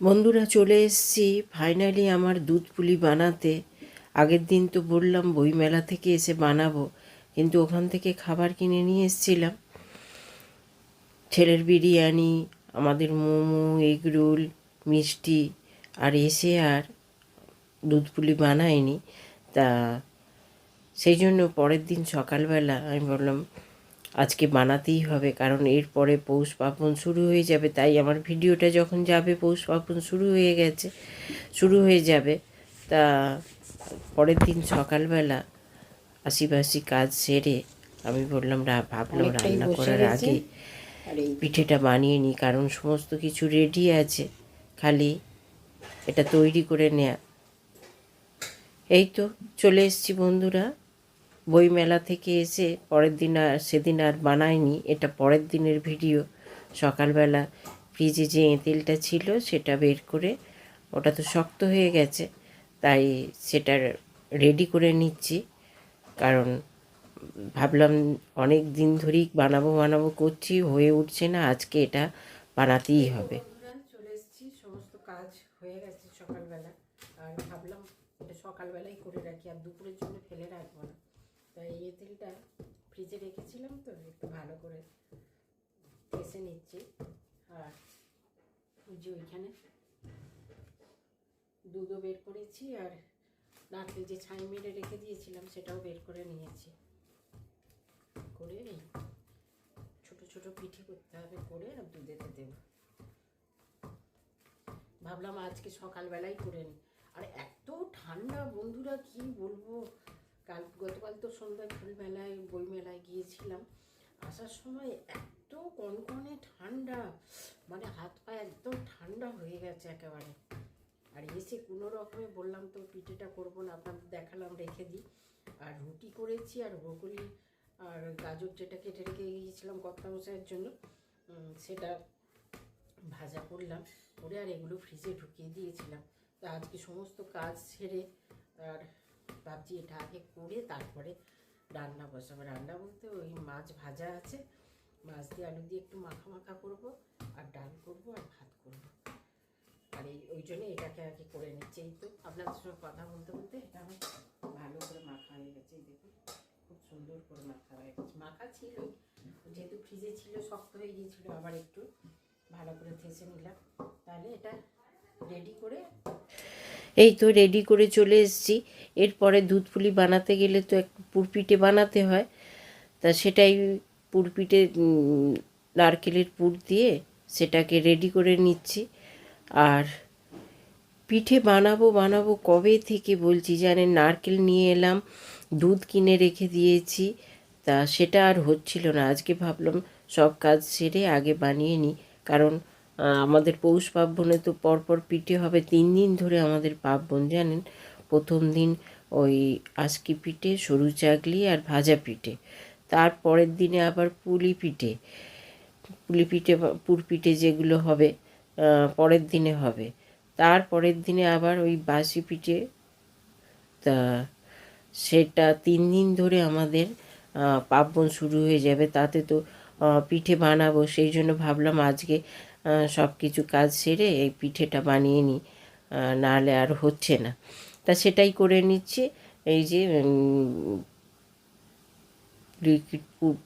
বন্ধুরা চলে এসেছি। ফাইনালি আমার দুধ পুলি বানাতে। আগের দিন তো বললাম বইমেলা থেকে এসে বানাবো, কিন্তু ওখান থেকে খাবার কিনে নিয়ে এসেছিলাম। ছেলের বিরিয়ানি, আমাদের মোমো, এগরোল, মিষ্টি, আর এসে আর দুধ পুলি বানায়নি। তা সেই জন্য পরের দিন সকালবেলা আমি বললাম আজকে বানাতেই হবে কারণ এরপরে পৌষ পার্বণ শুরু হয়ে যাবে তাই আমার ভিডিওটা যখন যাবে পৌষ পার্বণ শুরু হয়ে গেছে শুরু হয়ে যাবে তা পরের দিন সকালবেলা আশিপাশি কাজ সেরে আমি বললাম রা ভাবলাম রান্না করার। আগে পিঠেটা বানিয়ে নিই কারণ সমস্ত কিছু রেডি আছে খালি এটা তৈরি করে নেয়া এই তো চলে এসেছি বন্ধুরা বইমেলা থেকে এসে পরের দিন আর সেদিন আর বানায়নি, এটা পরের দিনের ভিডিও। সকালবেলা ফ্রিজে যে এঁতেলটা ছিল সেটা বের করে, ওটা তো শক্ত হয়ে গেছে, তাই সেটা রেডি করে নিচ্ছি। কারণ ভাবলাম অনেক দিন ধরেই বানাবো বানাবো করছি, হয়ে উঠছে না, আজকে এটা বানাতেই হবে। চলে সমস্ত কাজ হয়ে গেছে সকালবেলা, আর ভাবলাম এটা সকালবেলাই করে রাখি, আর দুপুরের জন্য ফেলে রাখব না। তাই এই তেলটা ফ্রিজে রেখেছিলাম তো, একটু ভালো করে ফেসে নিচ্ছি। আর যে ওইখানে দুধও বের করেছি, আর নারকেল যে ছাই মেরে রেখে দিয়েছিলাম সেটাও বের করে নিয়েছি। করে ছোট ছোট পিঠে করতে হবে, করে আর দুধেতে দেবো। ভাবলাম আজকে সকালবেলাই করে নিই আর এত ঠান্ডা, বন্ধুরা কি বলব? কাল গতকাল তো সন্ধ্যায় ফুলমেলায় বইমেলায় গিয়েছিলাম। আসার সময় এত কনকনে ঠান্ডা মানে হাত পা একদম ঠান্ডা হয়ে গেছে একেবারে। আর এসে কোনো রকমে বললাম তো পিঠেটা করব না আপনাদের দেখালাম, রেখে দিই। আর রুটি করেছি, আর ব্রকলি আর গাজর যেটা কেটে রেখে গিয়েছিলাম কর্তা মশাইয়ের জন্য সেটা ভাজা করলাম। করে আর এগুলো ফ্রিজে ঢুকিয়ে দিয়েছিলাম। তা আজকে সমস্ত কাজ সেরে, আর ভাবছি এটা আগে করে তারপরে রান্না বসাবো। রান্না বলতে ওই মাছ ভাজা আছে, মাছ দিয়ে আলু দিয়ে একটু মাখা মাখা করব, আর ডাল করব, আর ভাত করব। আর এই, ওই জন্য এটাকে আগে করে নিচ্ছি। এই তো আপনাদের সঙ্গে কথা বলতে বলতে এটা আমার ভালো করে মাখা হয়ে গেছে দেখুন। খুব সুন্দর করে মাখা হয়ে গেছে। মাখা ছিল, যেহেতু ফ্রিজে ছিল, শক্ত হয়ে গিয়েছিল, আবার একটু ভালো করে থেসে নিলাম। তাহলে এটা রেডি করে এই তো রেডি করে চলে এসেছি। এরপরে দুধ পুলি বানাতে গেলে তো এক পুরপিঠে বানাতে হয়। তা সেটাই পুরপিঠে উম, নারকেলের পুর দিয়ে সেটাকে রেডি করে নিচ্ছি। আর পিঠে বানাবো বানাবো কবে থেকে বলছি জানেন? নারকেল নিয়ে এলাম দুধ কিনে রেখে দিয়েছি। তা সেটা আর হচ্ছিল না। আজকে ভাবলাম সব কাজ সেরে আগে বানিয়ে নিই। কারণ আমাদের পৌষ পার্বণে তো পরপর পিঠে হবে তিন দিন ধরে আমাদের পার্বণ, জানেন? প্রথম দিন ওই আজকি পিঠে, সরু চাগলি আর ভাজা পিঠে। তারপরের দিনে আবার পুলি পিঠে। পুলি পিঠে পুর পিঠে যেগুলো হবে পরের দিনে হবে। তারপরের দিনে আবার ওই বাসি পিঠে, তা সেটা তিন দিন ধরে আমাদের পার্বণ শুরু হয়ে যাবে। তাতে তো পিঠে বানাবো। সেই জন্য ভাবলাম আজকে সব কিছু কাজ সেরে এই পিঠেটা বানিয়ে নিই নাহলে আর হচ্ছে না। তা সেটাই করে নিচ্ছি। এই যে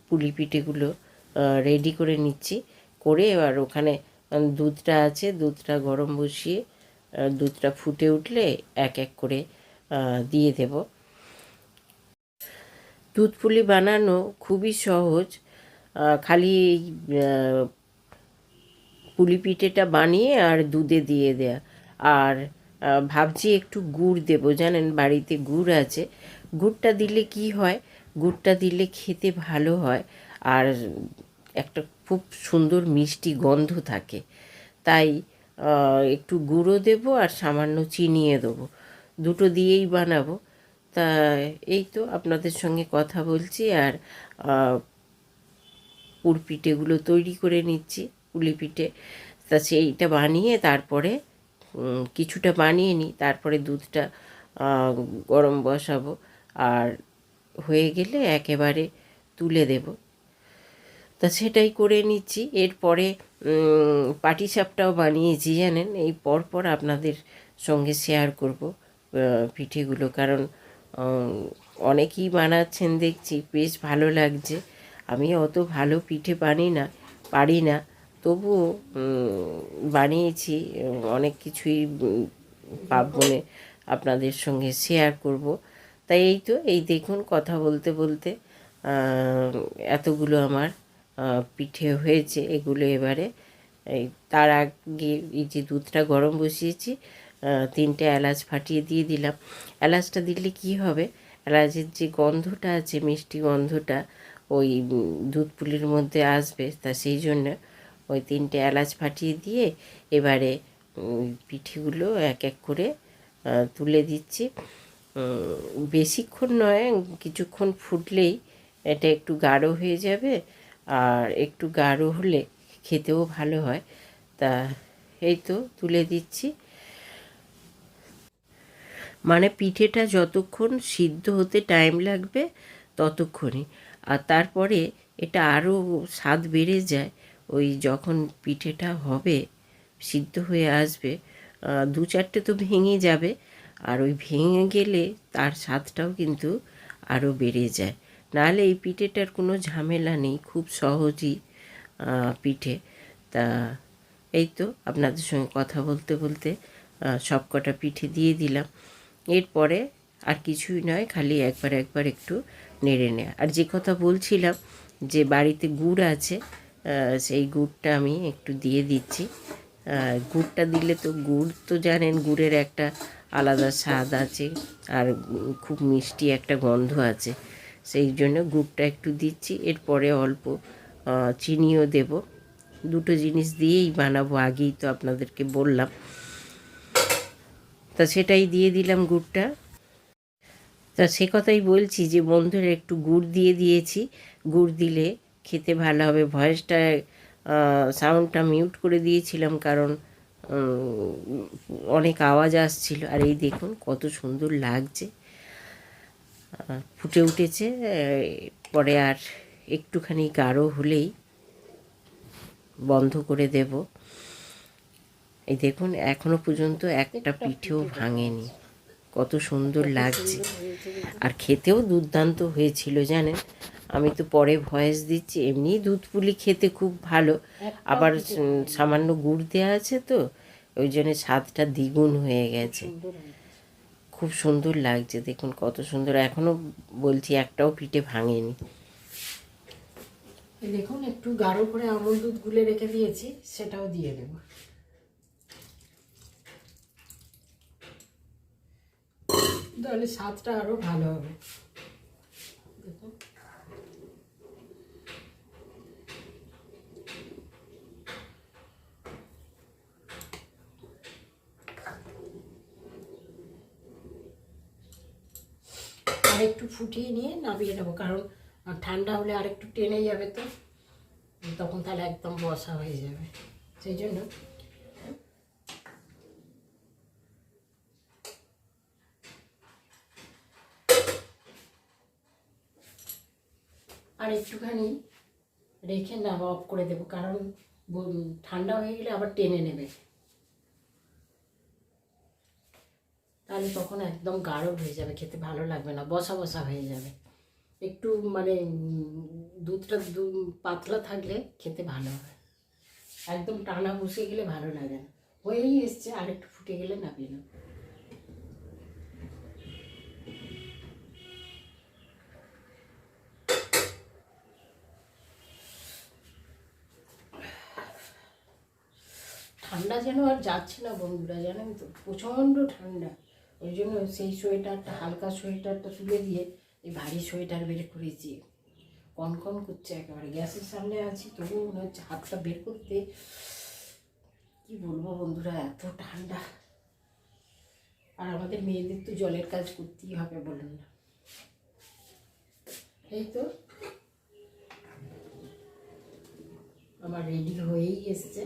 পুলি পিঠেগুলো রেডি করে নিচ্ছি। করে এবার ওখানে দুধটা আছে, দুধটা গরম বসিয়ে দুধটা ফুটে উঠলে এক এক করে দিয়ে দেব। দুধ পুলি বানানো খুবই সহজ। খালি পুলি পিঠেটা বানিয়ে আর দুধে দিয়ে দেয়া। আর ভাবছি একটু গুড় দেবো জানেন বাড়িতে গুড় আছে। গুড়টা দিলে কি হয়? গুড়টা দিলে খেতে ভালো হয় আর একটা খুব সুন্দর মিষ্টি গন্ধ থাকে। তাই একটু গুঁড়ো দেবো আর সামান্য চিনিয়ে দেবো। দুটো দিয়েই বানাবো। তা এই তো আপনাদের সঙ্গে কথা বলছি আর আহ, পুর তৈরি করে নিচ্ছি। পুলি পিঠে তা সেইটা বানিয়ে তারপরে কিছুটা বানিয়ে নিই, তারপরে দুধটা গরম বসাবো। আর হয়ে গেলে একেবারে তুলে দেব। তা সেটাই করে নিচ্ছি। এরপরে পাটিসাপটাও বানিয়েছি, জানেন? এই পরপর আপনাদের সঙ্গে শেয়ার করব পিঠেগুলো। কারণ অনেকেই বানাচ্ছেন দেখছি, বেশ ভালো লাগছে। আমি অত ভালো পিঠে বানি না, পারি না। তবুও বানিয়েছি অনেক কিছুই পার্বণে আপনাদের সঙ্গে শেয়ার করব। তাই এই তো, এই দেখুন কথা বলতে বলতে এতগুলো আমার পিঠে হয়েছে এগুলো এবারে। এই তার আগে এই যে দুধটা গরম বসিয়েছি তিনটে এলাচ ফাটিয়ে দিয়ে দিলাম। এলাচটা দিলে কি হবে? এলাচের যে গন্ধটা আছে, মিষ্টি গন্ধটা ওই দুধ পুলির মধ্যে আসবে, তা সেই জন্য ওই তিনটে এলাচ ফাটিয়ে দিয়ে এবারে পিঠেগুলো এক এক করে তুলে দিচ্ছি। বেশিক্ষণ নয়, কিছুক্ষণ ফুটলেই এটা একটু গাঢ় হয়ে যাবে। আর একটু গাঢ় হলে খেতেও ভালো হয়। তা এই তো তুলে দিচ্ছি। মানে পিঠেটা যতক্ষণ সিদ্ধ হতে টাইম লাগবে, ততক্ষণই। আর তারপরে এটা আরও স্বাদ বেড়ে যায়। ওই যখন পিঠেটা হবে, সিদ্ধ হয়ে আসবে দু চারটে তো ভেঙে যাবে। আর ওই ভেঙে গেলে তার স্বাদটাও কিন্তু আরও বেড়ে যায়। নাহলে এই পিঠেটার কোনো ঝামেলা নেই, খুব সহজই পিঠে। তা এই তো আপনাদের সঙ্গে কথা বলতে বলতে সব কটা পিঠে দিয়ে দিলাম। এরপরে আর কিছুই নয়, খালি একবার একবার একটু নেড়ে নেয়। আর যে কথা বলছিলাম যে বাড়িতে গুড় আছে সেই গুড়টা আমি একটু দিয়ে দিচ্ছি। গুড়টা দিলে তো গুড় তো জানেন, গুড়ের একটা আলাদা স্বাদ আছে আর খুব মিষ্টি একটা গন্ধ আছে। সেই জন্য গুড়টা একটু দিচ্ছি। এরপরে অল্প চিনিও দেব। দুটো জিনিস দিয়েই বানাবো, আগেই তো আপনাদেরকে বললাম। তা সেটাই দিয়ে দিলাম গুড়টা। তা সে কথাই বলছি যে বন্ধুরা, একটু গুড় দিয়ে দিয়েছি। গুড় দিলে খেতে ভালো হবে। ভয়েসটা সাউন্ডটা মিউট করে দিয়েছিলাম কারণ অনেক আওয়াজ আসছিল। আর এই দেখুন কত সুন্দর লাগছে। ফুটে উঠেছে পরে আর একটুখানি গাঢ় হলেই বন্ধ করে দেব। এই দেখুন এখনও পর্যন্ত একটা পিঠেও ভাঙেনি। কত সুন্দর লাগছে। আর খেতেও দুর্দান্ত হয়েছিল জানেন? আমি তো পরে ভয়েস দিচ্ছি এমনি দুধ পুলি খেতে খুব ভালো। আবার সামান্য গুড় দেওয়া আছে তো ওই জন্য স্বাদটা দ্বিগুণ হয়ে গেছে। খুব সুন্দর লাগছে। দেখুন কত সুন্দর। এখনও বলছি একটাও পিঠে ভাঙেনি। দেখুন একটু গাঢ় করে আমল দুধ গুলে রেখে দিয়েছি সেটাও দিয়ে দেবো। তাহলে স্বাদটা আরও ভালো হবে দেখুন আর একটু ফুটিয়ে নিয়ে নামিয়ে নেব, কারণ ঠান্ডা হলে আর একটু টেনে যাবে তো। তখন তাহলে একদম বসা হয়ে যাবে। সেই জন্য আর একটুখানি রেখে না, অফ করে দেবো, কারণ ঠান্ডা হয়ে গেলে আবার টেনে নেবে। তাহলে তখন একদম গাঢ় হয়ে যাবে, খেতে ভালো লাগবে না, বসা বসা হয়ে যাবে। একটু মানে দুধটা দু- পাতলা থাকলে খেতে ভালো হয়। একদম টানা বসে গেলে ভালো লাগে না। হয়েই এসছে আর একটু ফুটে গেলে নামিয়ে নেব। ঠান্ডা যেন আর যাচ্ছে না বন্ধুরা, জানেন তো, প্রচণ্ড ঠান্ডা। ওই জন্য সেই সোয়েটারটা, হালকা সোয়েটারটা তুলে দিয়ে এই ভারী সোয়েটার বের করেছি। কনকন করছে একেবারে। গ্যাসের সামনে আছি, তবুও মনে হচ্ছে হাতটা বের করতে কি বলব বন্ধুরা, এত ঠান্ডা। আর আমাদের মেয়েদের তো জলের কাজ করতেই হবে বলুন না। এই তো। আমার রেডি হয়েই এসছে।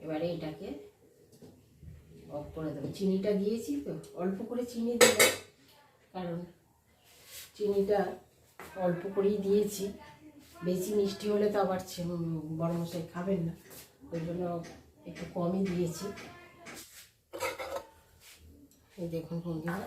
এবারে এটাকে অফ করে দেবো। চিনিটা দিয়েছি তো, অল্প করে চিনি দেবো। কারণ চিনিটা অল্প করেই দিয়েছি। বেশি মিষ্টি হলে তো আবার বড় মশাই খাবেন না। ওই জন্য একটু কমই দিয়েছি। দেখুন বন্ধুরা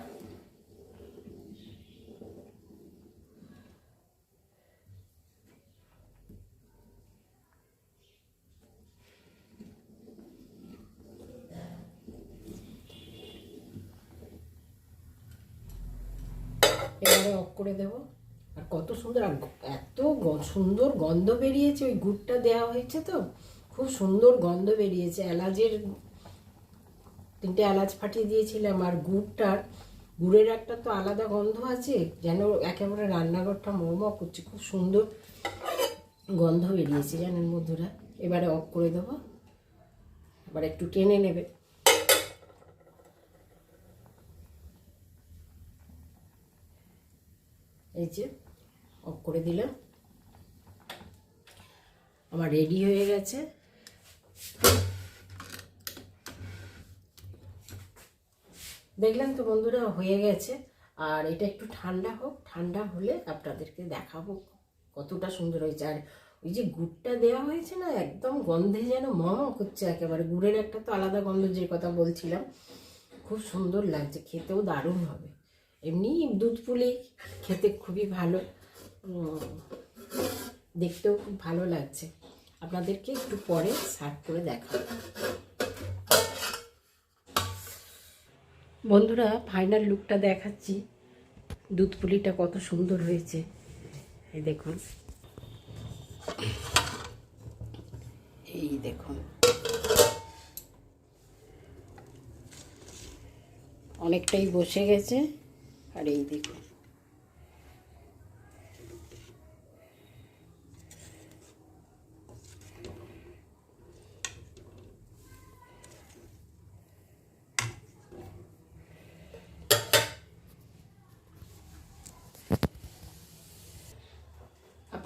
এবারে অফ করে দেবো আর কত সুন্দর, আর এত সুন্দর গন্ধ বেরিয়েছে, ওই গুড়টা দেওয়া হয়েছে তো। খুব সুন্দর গন্ধ বেরিয়েছে, এলাচের তিনটে এলাচ ফাটিয়ে দিয়েছিলাম, আর গুড়টার, গুড়ের একটা তো আলাদা গন্ধ আছে, যেন একেবারে রান্নাঘরটা মরম করছে, খুব সুন্দর গন্ধ বেরিয়েছে, জানেন বন্ধুরা। এবারে অফ করে দেবো, এবার একটু টেনে নেবে। এই যে অফ করে দিলাম। আমার রেডি হয়ে গেছে। দেখলাম তো বন্ধুরা, হয়ে গেছে। আর এটা একটু ঠান্ডা হোক, ঠান্ডা হলে আপনাদেরকে দেখাবো কতটা সুন্দর হয়েছে। আর ওই যে গুড়টা দেওয়া হয়েছে না, একদম গন্ধে যেন মম করছে একেবারে। গুড়ের একটা তো আলাদা গন্ধ, যে কথা বলছিলাম। খুব সুন্দর লাগছে, খেতেও দারুণ হবে। এমনি দুধ পুলি খেতে খুবই ভালো। দেখতেও খুব ভালো লাগছে। আপনাদেরকে একটু পরে সার্ভ করে দেখাবো। বন্ধুরা ফাইনাল লুকটা দেখাচ্ছি। দুধ পুলিটা কত সুন্দর হয়েছে। এই দেখুন। এই দেখুন। অনেকটাই বসে গেছে। আর এই দেখুন।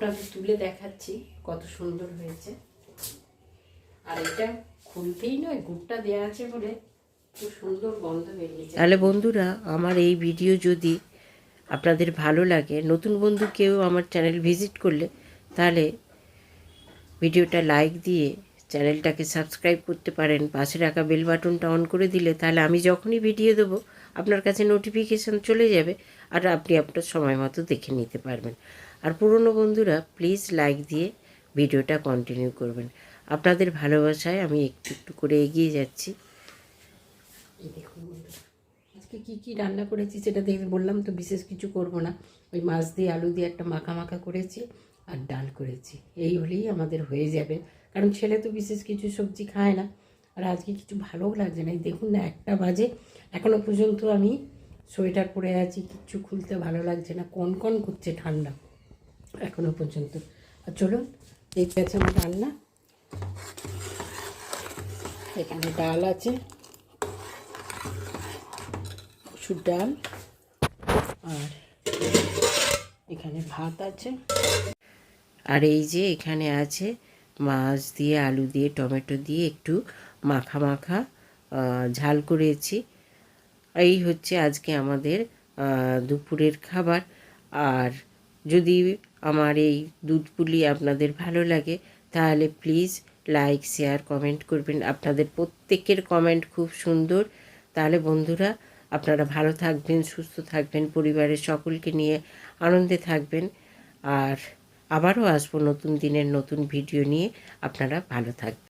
আপনাদের তুলে দেখাচ্ছি কত সুন্দর হয়েছে। আর এটা খুলতেই নয়, গুড়টা দেওয়া আছে বলে খুব সুন্দর গন্ধ বেরিয়েছে। তাহলে বন্ধুরা, আমার এই ভিডিও যদি আপনাদের ভালো লাগে, নতুন বন্ধু কেউ আমার চ্যানেল ভিজিট করলে, তাহলে ভিডিওটা লাইক দিয়ে চ্যানেলটাকে সাবস্ক্রাইব করতে পারেন, পাশে রাখা বেল বাটনটা অন করে দিলে, তাহলে আমি যখনই ভিডিও দেবো, আপনার কাছে নোটিফিকেশান চলে যাবে, আর আপনি আপনার সময় মতো দেখে নিতে পারবেন। আর পুরনো বন্ধুরা প্লিজ লাইক দিয়ে ভিডিওটা কন্টিনিউ করবেন। আপনাদের ভালোবাসায় আমি একটু একটু করে এগিয়ে যাচ্ছি। দেখুন আজকে কি কি রান্না করেছি সেটা দেখে বললাম তো, বিশেষ কিছু করব না। ওই মাছ দিয়ে, আলু দিয়ে একটা মাখা মাখা করেছি আর ডাল করেছি। এই হলেই আমাদের হয়ে যাবে। কারণ ছেলে তো বিশেষ কিছু সবজি খায় না। আর আজকে কিছু ভালোও লাগছে না। দেখুন না, একটা বাজে। এখনও পর্যন্ত আমি সোয়েটার পরে আছি, কিচ্ছু খুলতে ভালো লাগছে না। কন কন করছে ঠান্ডা। এখনও পর্যন্ত। আর চলুন এই গেছে আমার রান্না। এখানে ডাল আছে, মসুর ডাল, আর এখানে ভাত আছে। আর এই যে এখানে আছে মাছ দিয়ে, আলু দিয়ে, টমেটো দিয়ে একটু মাখা মাখা ঝাল করেছি। এই হচ্ছে আজকে আমাদের দুপুরের খাবার। আর যদি আমার এই দুধগুলি আপনাদের ভালো লাগে, তাহলে প্লিজ লাইক শেয়ার কমেন্ট করবেন। আপনাদের প্রত্যেকের কমেন্ট খুব সুন্দর। তাহলে বন্ধুরা, আপনারা ভালো থাকবেন, সুস্থ থাকবেন, পরিবারের সকলকে নিয়ে আনন্দে থাকবেন। আর আবারও আসব নতুন দিনের নতুন ভিডিও নিয়ে। আপনারা ভালো থাকবেন।